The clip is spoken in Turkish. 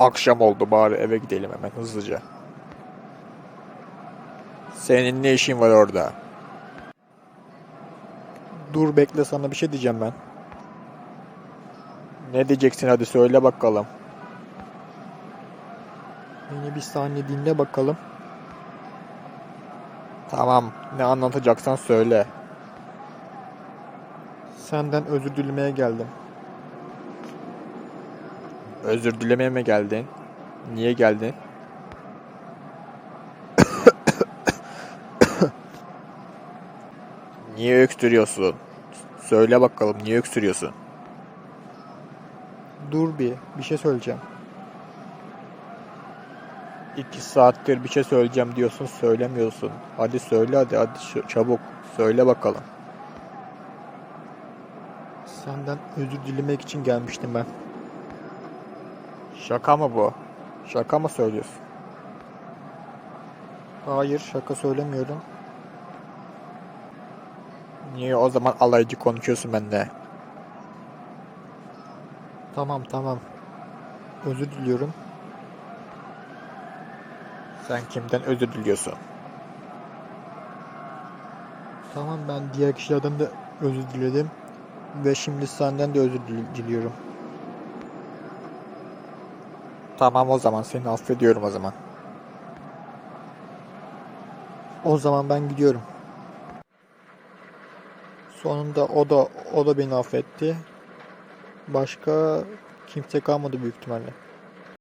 Akşam oldu bari eve gidelim hemen hızlıca. Senin ne işin var orada? Dur bekle sana bir şey diyeceğim ben. Ne diyeceksin hadi söyle bakalım. Beni bir saniye dinle bakalım. Tamam ne anlatacaksan söyle. Senden özür dilemeye geldim. Özür dilemeye mi geldin? Niye geldin? niye öksürüyorsun? Söyle bakalım niye öksürüyorsun? Dur bir, bir şey söyleyeceğim. İki saattir bir şey söyleyeceğim diyorsun söylemiyorsun. Hadi söyle hadi hadi çabuk söyle bakalım. Senden özür dilemek için gelmiştim ben. Şaka mı bu? Şaka mı söylüyorsun? Hayır, şaka söylemiyorum. Niye o zaman alaycı konuşuyorsun benimle? Tamam, tamam. Özür diliyorum. Sen kimden özür diliyorsun? Tamam, ben diğer kişilerden de özür diledim. Ve şimdi senden de özür dil- diliyorum. Tamam o zaman seni affediyorum o zaman. O zaman ben gidiyorum. Sonunda o da o da beni affetti. Başka kimse kalmadı büyük ihtimalle.